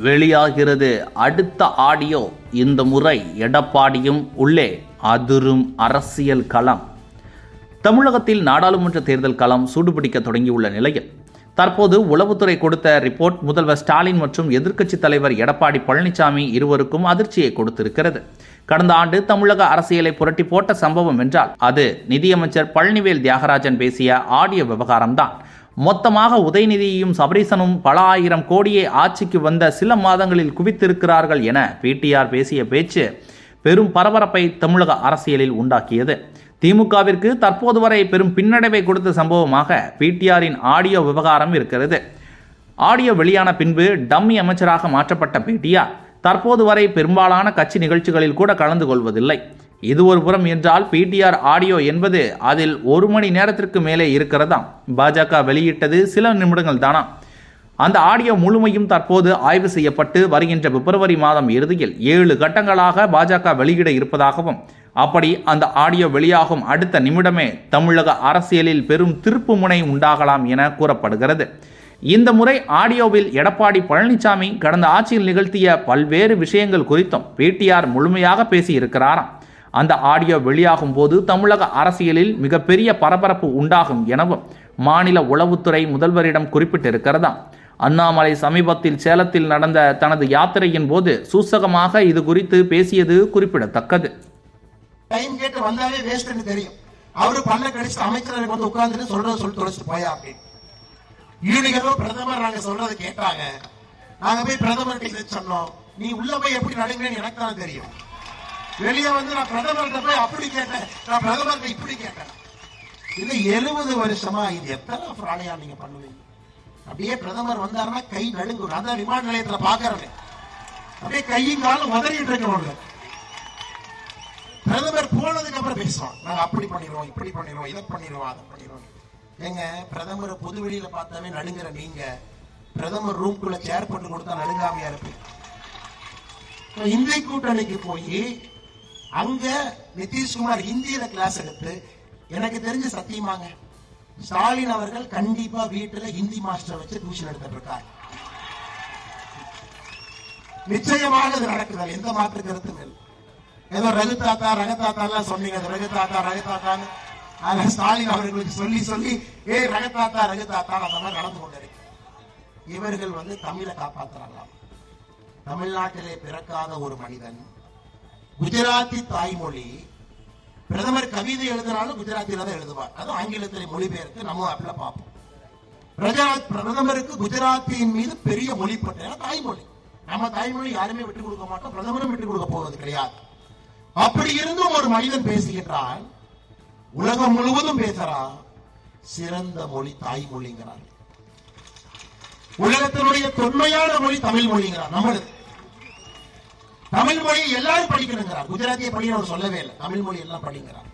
வெளியாகிறது. அடுத்த ஆடியோ இந்த முறை எடப்பாடியும் உள்ளே அதிரும் அரசியல் களம். தமிழகத்தில் நாடாளுமன்ற தேர்தல் களம் சூடுபிடிக்க தொடங்கியுள்ள நிலையில் தற்போது உளவுத்துறை கொடுத்த ரிப்போர்ட் முதல்வர் ஸ்டாலின் மற்றும் எதிர்க்கட்சித் தலைவர் எடப்பாடி பழனிசாமி இருவருக்கும் அதிர்ச்சியை கொடுத்திருக்கிறது. கடந்த ஆண்டு தமிழக அரசியலை புரட்டி போட்ட சம்பவம் என்றால் அது நிதியமைச்சர் பழனிவேல் தியாகராஜன் பேசிய ஆடியோ விவகாரம்தான். மொத்தமாக உதயநிதியையும் சபரீசனும் பல ஆயிரம் கோடியை ஆட்சிக்கு வந்த சில மாதங்களில் குவித்திருக்கிறார்கள் என பிடிஆர் பேசிய பேச்சு பெரும் பரபரப்பை தமிழக அரசியலில் உண்டாக்கியது. திமுகவிற்கு தற்போது வரை பெரும் பின்னடைவை கொடுத்த சம்பவமாக பிடிஆரின் ஆடியோ விவகாரம் இருக்கிறது. ஆடியோ வெளியான பின்பு டம்மி அமைச்சராக மாற்றப்பட்ட பிடிஆர் தற்போது வரை பெரும்பாலான கட்சி நிகழ்ச்சிகளில் கூட கலந்து கொள்வதில்லை. இது ஒரு புறம் என்றால் பிடிஆர் ஆடியோ என்பது அதில் ஒரு மணி நேரத்திற்கு மேலே இருக்கிறதாம் பாஜக வெளியிட்டது சில நிமிடங்கள் தானா? அந்த ஆடியோ முழுமையும் தற்போது ஆய்வு செய்யப்பட்டு வருகின்ற பிப்ரவரி மாதம் இறுதியில் ஏழு கட்டங்களாக பாஜக வெளியிட இருப்பதாகவும் அப்படி அந்த ஆடியோ வெளியாகும் அடுத்த நிமிடமே தமிழக அரசியலில் பெரும் திருப்பு முனை உண்டாகலாம் என கூறப்படுகிறது. இந்த முறை ஆடியோவில் எடப்பாடி பழனிசாமி கடந்த ஆட்சியில் நிகழ்த்திய பல்வேறு விஷயங்கள் குறித்தும் பிடிஆர் முழுமையாக பேசியிருக்கிறாராம். அந்த ஆடியோ வெளியாகும் போது தமிழக அரசியலில் மிகப்பெரிய பரபரப்பு உண்டாகும் எனவும் மாநில உளவுத்துறை முதல்வரிடம் குறிப்பிட்டிருக்கிறதாம் அண்ணாமலை சமீபத்தில் சேலத்தில் நடந்த தனது யாத்திரையின் போது சூசகமாக இது குறித்து பேசியது குறிப்பிடத்தக்கது. டைம் கேட்டு வந்தாலே வேஸ்ட்னு தெரியும். அவரு பல்ல கடிச்சு அமைச்சர் வந்து உட்கார்ந்து சொல்றத சொல்லி தொலைச்சிட்டு போயா அப்படின்னு. பிரதமர் நாங்க சொல்றதை கேட்டாங்க. நாங்க போய் பிரதமர்கிட்ட சொன்னோம். நீ உள்ள போய் எப்படி நடுங்கன்னு எனக்கு தான் தெரியும். வெளியே வந்து நான் பிரதமர்கிட்ட போய் அப்படி கேட்டேன். நான் பிரதமர்கிட்ட இப்படி கேட்டேன். இது எழுபது வருஷமா இது எத்தனை பிராணியா நீங்க பண்ணுவீங்க? அப்படியே பிரதமர் வந்தாருன்னா கை நடுங்கும் நான் விமான நிலையத்துல பாக்குறேன். அப்படியே கையும் காலும் உதறிட்டு இருக்கணும் பிரதமர் போனதுக்கு அப்புறம் பேசுவோம் நாங்க அப்படி பண்ணிடுவோம் இப்படி பண்ணிடுவோம் இதை பண்ணிடுவோம் அதை பண்ணிடுவோம். ஏங்க பிரதமரை பொது வெளியில பார்த்தாவே நழுங்குற நீங்க. பிரதமர் ரூம்குள்ள சேர் போட்டு கொடுத்தா நடுங்காமையா இருப்பீங்க. இந்திய கூட்டணிக்கு போய் அங்க நிதிஷ்குமார் ஹிந்தியில கிளாஸ் எடுத்து எனக்கு தெரிஞ்ச சத்தியமாங்க ஸ்டாலின் அவர்கள் கண்டிப்பா வீட்டுல ஹிந்தி மாஸ்டர் வச்சு டியூஷன் எடுத்துட்டு இருக்காரு நிச்சயமாக இது நடக்குதல் எந்த மாற்று கருத்தும் இல்லை. ஏதோ ரகு தாத்தா ரக தாத்தா எல்லாம் சொன்னீங்க ரகு தாத்தா ரகு தாத்தான்னு. ஆனா ஸ்டாலின் அவர்களுக்கு சொல்லி சொல்லி ஏய் ரக தாத்தா ரகு தாத்தா அந்த மாதிரி நடந்து கொண்டிருக்கு இவர்கள் வந்து தமிழை காப்பாத்துறாங்களாம். தமிழ்நாட்டிலே பிறக்காத ஒரு மனிதன் குஜராத்தி தாய்மொழி. பிரதமர் கவிதை எழுதினாலும் குஜராத்தில தான் எழுதுவார். அது ஆங்கிலத்தில் மொழிபெயர்த்து நம்ம ஆப்ல பார்ப்போம். பிரஜா- பிரதமருக்கு குஜராத்தியின் மீது பெரிய மொழி பற்று தாய்மொழி. நம்ம தாய்மொழி யாருமே விட்டுக் கொடுக்க மாட்டோம் பிரதமரும் விட்டுக் கொடுக்க போவது கிடையாது. அப்படி இருந்தும் ஒரு மனிதன் பேசுகின்றான் உலகம் முழுவதும் பேசுறான் சிறந்த மொழி தாய்மொழிங்கிறார் உலகத்தினுடைய தொன்மையான மொழி தமிழ் மொழிங்கிறார் நம்மளுக்கு தமிழ் மொழி எல்லாரும் படிக்கணுங்கிறார். குஜராத்திய படிக்கணும் அவர் சொல்லவே இல்லை. தமிழ் மொழி எல்லாம் படிக்கிறார்.